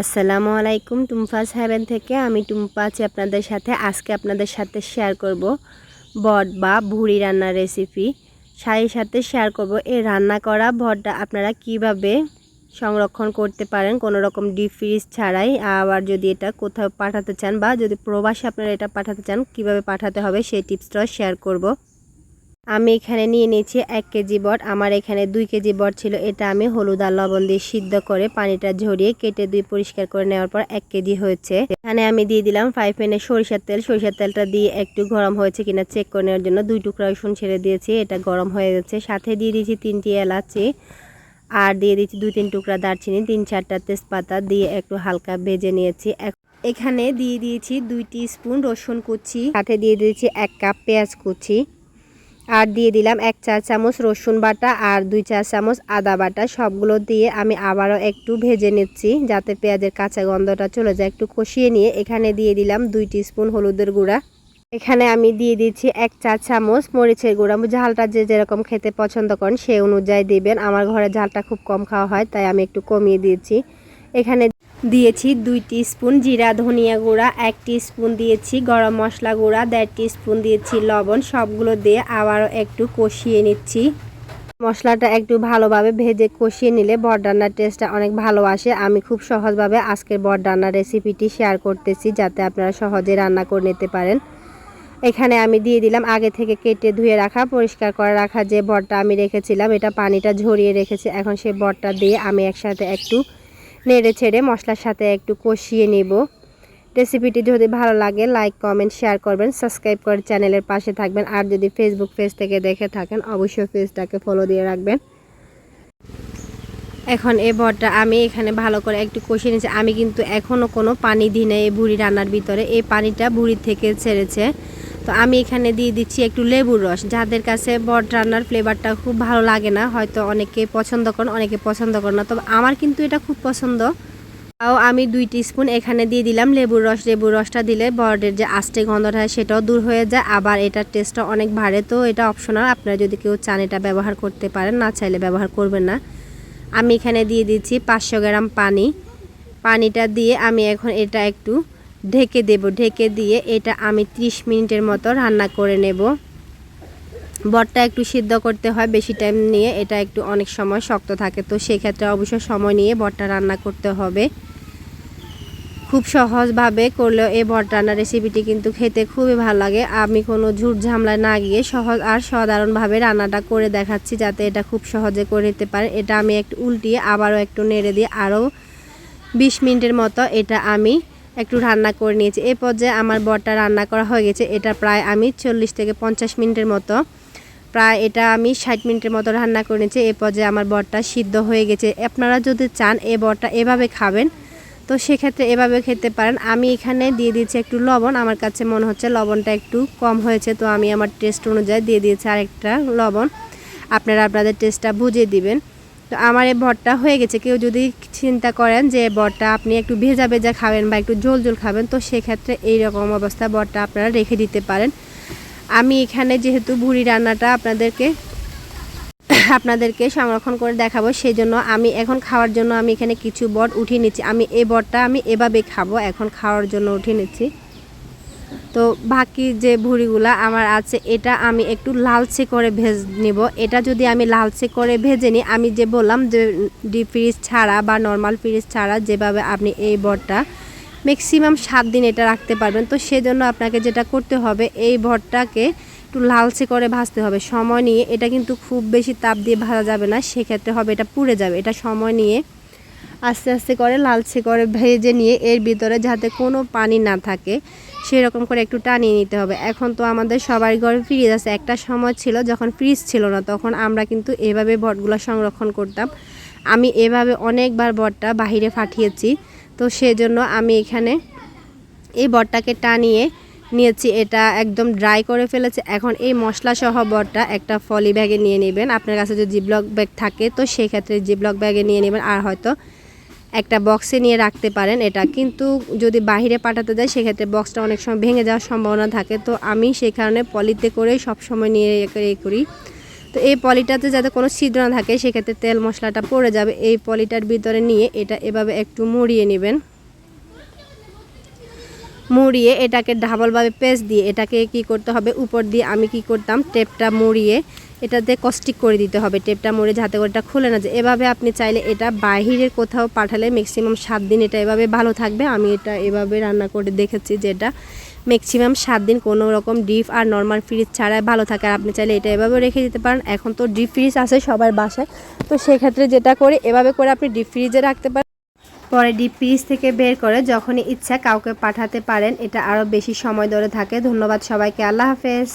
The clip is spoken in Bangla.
আসসালামু আলাইকুম টুম্পাস হ্যাভেন থেকে আমি টুম্পা আছি আপনাদের সাথে। আজকে আপনাদের সাথে শেয়ার করব বট বা ভুড়ি রান্নার রেসিপি সাথে সাথে শেয়ার করব এই রান্না করা বটটা আপনারা কীভাবে সংরক্ষণ করতে পারেন, কোনো রকম ডিপ ফ্রিজ ছাড়াই। আবার যদি এটা কোথাও পাঠাতে চান বা যদি প্রবাসে আপনারা এটা পাঠাতে চান, কীভাবে পাঠাতে হবে সেই টিপসটাও শেয়ার করব। আমি এখানে নিয়ে নিয়েছি এক কেজি বট। আমার এখানে দুই কেজি বট ছিল। এটা আমি হলুদ আর লবণ দিয়ে সিদ্ধ করে পানিটা ঝরিয়ে কেটে দুই পরিষ্কার করে নেওয়ার পর এক কেজি হয়েছে। এখানে আমি দিয়ে দিলাম ফাইভ পেনের সরিষার তেল। সরিষার তেলটা দিয়ে একটু গরম হয়েছে কিনা চেক করে নেওয়ার জন্য দুই টুকরা রসুন ছেড়ে দিয়েছি। এটা গরম হয়ে গেছে সাথে দিয়ে দিয়েছি তিনটি এলাচি আর দিয়ে দিচ্ছি দুই তিন টুকরা দারচিনি, তিন চারটা তেজপাতা দিয়ে একটু হালকা ভেজে নিয়েছি। এখানে দিয়ে দিয়েছি দুইটি স্পুন রসুন কুচি। সাথে দিয়ে দিয়েছি এক কাপ পেঁয়াজ কুচি। আর দিয়ে দিলাম এক চা চামচ রসুন বাটা আর দুই চা চামচ আদা বাটা। সবগুলো দিয়ে আমি আবারও একটু ভেজে নিচ্ছি যাতে পেঁয়াজের কাঁচা গন্ধটা চলে যায়। একটু কষিয়ে নিয়ে এখানে দিয়ে দিলাম দুই স্পুন হলুদের গুঁড়া। এখানে আমি দিয়ে দিচ্ছি এক চা চামচ মরিচের গুঁড়া। ঝালটা যে যেরকম খেতে পছন্দ করেন সেই অনুযায়ী দিবেন। আমার ঘরে ঝালটা খুব কম খাওয়া হয়, তাই আমি একটু কমিয়ে দিয়েছি এখানে দিয়েছি দুই স্পুন জিরা, ধনিয়া গুঁড়া, এক স্পুন দিয়েছি গরম মশলা গুঁড়া, দেড় স্পুন দিয়েছি লবণ, সবগুলো দিয়ে আবারও একটু কষিয়ে নিচ্ছি। মশলাটা একটু ভালোভাবে ভেজে কষিয়ে নিলে বরডান্নার টেস্টটা অনেক ভালো আসে। আমি খুব সহজভাবে আজকের বরডান্নার রেসিপিটি শেয়ার করতেছি যাতে আপনারা সহজে রান্না করে নিতে পারেন। এখানে আমি দিয়ে দিলাম আগে থেকে কেটে ধুয়ে রাখা, পরিষ্কার করে রাখা যে বরটা আমি রেখেছিলাম, এটা পানিটা ঝরিয়ে রেখেছি। এখন সেই বরটা দিয়ে আমি একসাথে একটু নেড়ে ছেড়ে মশলার সাথে একটু কষিয়ে নেব। রেসিপিটি যদি ভালো লাগে, লাইক, কমেন্ট, শেয়ার করবেন, সাবস্ক্রাইব করে চ্যানেলের পাশে থাকবেন। আর যদি ফেসবুক পেজ থেকে দেখে থাকেন, অবশ্যই পেজটাকে ফলো দিয়ে রাখবেন। এখন এ বটটা আমি এখানে ভালো করে একটু কষিয়ে নিয়েছি। আমি কিন্তু এখনও কোনো পানি দিই না এই বুড়ি রান্নার ভিতরে। এই পানিটা বুড়ি থেকে ছেড়েছে। তো আমি এখানে দিয়ে দিচ্ছি একটু লেবুর রস। যাদের কাছে বট রান্নার ফ্লেভারটা খুব ভালো লাগে না, হয়তো অনেকে পছন্দ করেন, অনেকে পছন্দ করেন না। তবে আমার কিন্তু এটা খুব পছন্দ। তাও আমি দুই স্পুন এখানে দিয়ে দিলাম লেবুর রস। লেবুর রসটা দিলে বর্ডের যে আস্তে গন্ধটা হয় সেটাও দূর হয়ে যায়। আবার এটার টেস্টটা অনেক ভারে তো এটা অপশনাল আপনারা যদি কেউ চান এটা ব্যবহার করতে পারেন, না চাইলে ব্যবহার করবেন না। আমি এখানে দিয়ে দিচ্ছি পাঁচশো গ্রাম পানি। পানিটা দিয়ে আমি এখন এটা একটু ঢেকে দেব, ঢেকে দিয়ে এটা আমি 30 মিনিটের মতো রান্না করে নেব। বটটা একটু সিদ্ধ করতে হয়, বেশি টাইম নিয়ে। এটা একটু অনেক সময় শক্ত থাকে, তো সেক্ষেত্রে অবশ্যই সময় নিয়ে বটটা রান্না করতে হবে। খুব সহজভাবে করলেও এই বট রান্নার রেসিপিটি কিন্তু খেতে খুবই ভালো লাগে। আমি কোনো ঝুট ঝামলায় না গিয়ে সহজ আর সাধারণভাবে রান্নাটা করে দেখাচ্ছি, যাতে এটা খুব সহজে করে নিতে পারে। এটা আমি একটু উল্টিয়ে আবারও একটু নেড়ে দিয়ে আরও বিশ মিনিটের মতো এটা আমি একটু রান্না করে নিয়েছি। এই পর্যায়ে আমার বটটা রান্না করা হয়ে গেছে। এটা প্রায় আমি চল্লিশ থেকে পঞ্চাশ মিনিটের মতো। প্রায় এটা আমি ষাট মিনিটের মতো রান্না করে নিয়েছি। এ পর্যায়ে আমার বটটা সিদ্ধ হয়ে গেছে। আপনারা যদি চান এ বটটা এভাবে খাবেন, তো সেক্ষেত্রে এভাবে খেতে পারেন। আমি এখানে দিয়ে দিয়েছি একটু লবণ। আমার কাছে মনে হচ্ছে লবণটা একটু কম হয়েছে, তো আমি আমার টেস্ট অনুযায়ী দিয়ে দিয়েছি আরেকটা লবণ। আপনারা আপনাদের টেস্টটা বুঝিয়ে দিবেন। তো আমার এই ভরটা হয়ে গেছে। কেউ যদি চিন্তা করেন যে বরটা আপনি একটু ভেজা ভেজা খাবেন বা একটু ঝোল ঝোল খাবেন, তো সেক্ষেত্রে এইরকম অবস্থা বরটা আপনারা রেখে দিতে পারেন। আমি এখানে যেহেতু ভুড়ি রান্নাটা আপনাদেরকে আপনাদেরকে সংরক্ষণ করে দেখাবো সেই জন্য আমি এখন খাওয়ার জন্য আমি এখানে কিছু বট উঠিয়ে নিচ্ছি। আমি এই বটটা আমি এভাবে খাব, এখন খাওয়ার জন্য উঠিয়ে নিচ্ছি। তো বাকি যে ভুড়িগুলা আমার আছে, এটা আমি একটু লালচে করে ভেজ নিব। এটা যদি আমি লালচে করে ভেজে নিই, আমি যে বললাম যে ডিপ ফ্রিজ ছাড়া বা নর্মাল ফ্রিজ ছাড়া যেভাবে আপনি এই বটটা ম্যাক্সিমাম সাত দিন এটা রাখতে পারবেন। তো সেজন্য আপনাকে যেটা করতে হবে, এই ভটটাকে একটু লালচে করে ভাজতে হবে। সময় নিয়ে এটা কিন্তু খুব বেশি তাপ দিয়ে ভাজা যাবে না, সেক্ষেত্রে হবে এটা পুড়ে যাবে। এটা সময় নিয়ে আস্তে আস্তে করে লালচে করে ভেজে নিয়ে এর ভিতরে যাতে কোনো পানি না থাকে। সেরকম করে একটু টানিয়ে নিতে হবে। এখন তো আমাদের সবার ঘরে ফ্রিজ আছে। একটা সময় ছিল যখন ফ্রিজ ছিল না, তখন আমরা কিন্তু এভাবে বটগুলো সংরক্ষণ করতাম। আমি এভাবে অনেকবার বটটা বাহিরে ফাটিয়েছি। তো সেজন্য আমি এখানে এই বটটাকে টানিয়ে নিয়েছি। এটা একদম ড্রাই করে ফেলেছে। এখন এই মশলা সহ বটটা একটা ফলি ব্যাগে নিয়ে নেবেন। আপনার কাছে যদি জিবলক ব্যাগ থাকে, তো সেক্ষেত্রে জিবলক ব্যাগে নিয়ে নেবেন। আর হয়তো একটা বক্সে নিয়ে রাখতে পারেন এটা। কিন্তু যদি বাহিরে পাঠাতে যায় সেক্ষেত্রে বক্সটা অনেক সময় ভেঙে যাওয়ার সম্ভাবনা থাকে। তো আমি সেই কারণে পলিতে করে সব সময় নিয়ে এ করি। তো এই পলিটাতে যাতে কোনো ছিদ্র না থাকে, সেক্ষেত্রে তেল মশলাটা পড়ে যাবে। এই পলিটার ভিতরে নিয়ে এটা এভাবে একটু মুড়িয়ে নেবেন। মুড়িয়ে এটাকে ডাবলভাবে পেস্ট দিয়ে এটাকে কি করতে হবে? উপর দিয়ে আমি কি করতাম? টেপটা মুড়িয়ে এটাতে কস্টিক করে দিতে হবে। টেপটা মুড়ে যাতে করে এটা খুলে না যায়। এভাবে আপনি চাইলে এটা বাহিরের কোথাও পাঠালে ম্যাক্সিমাম সাত দিন এটা এভাবে ভালো থাকবে। আমি এটা এভাবে রান্না করে দেখেছি যে এটা ম্যাক্সিমাম সাত দিন কোনো রকম ডিপ আর নর্মাল ফ্রিজ ছাড়াই ভালো থাকে। আর আপনি চাইলে এটা এভাবে রেখে দিতে পারেন। এখন তো ডিপ ফ্রিজ আছে সবার বাসায়। তো সেক্ষেত্রে যেটা করে, এভাবে করে আপনি ডিপ ফ্রিজে রাখতে পারেন। পরে ডিপ ফ্রিজ থেকে বের করে যখনই ইচ্ছা কাউকে পাঠাতে পারেন, এটা আরও বেশি সময় ধরে থাকে। ধন্যবাদ সবাইকে, আল্লাহ হাফেজ।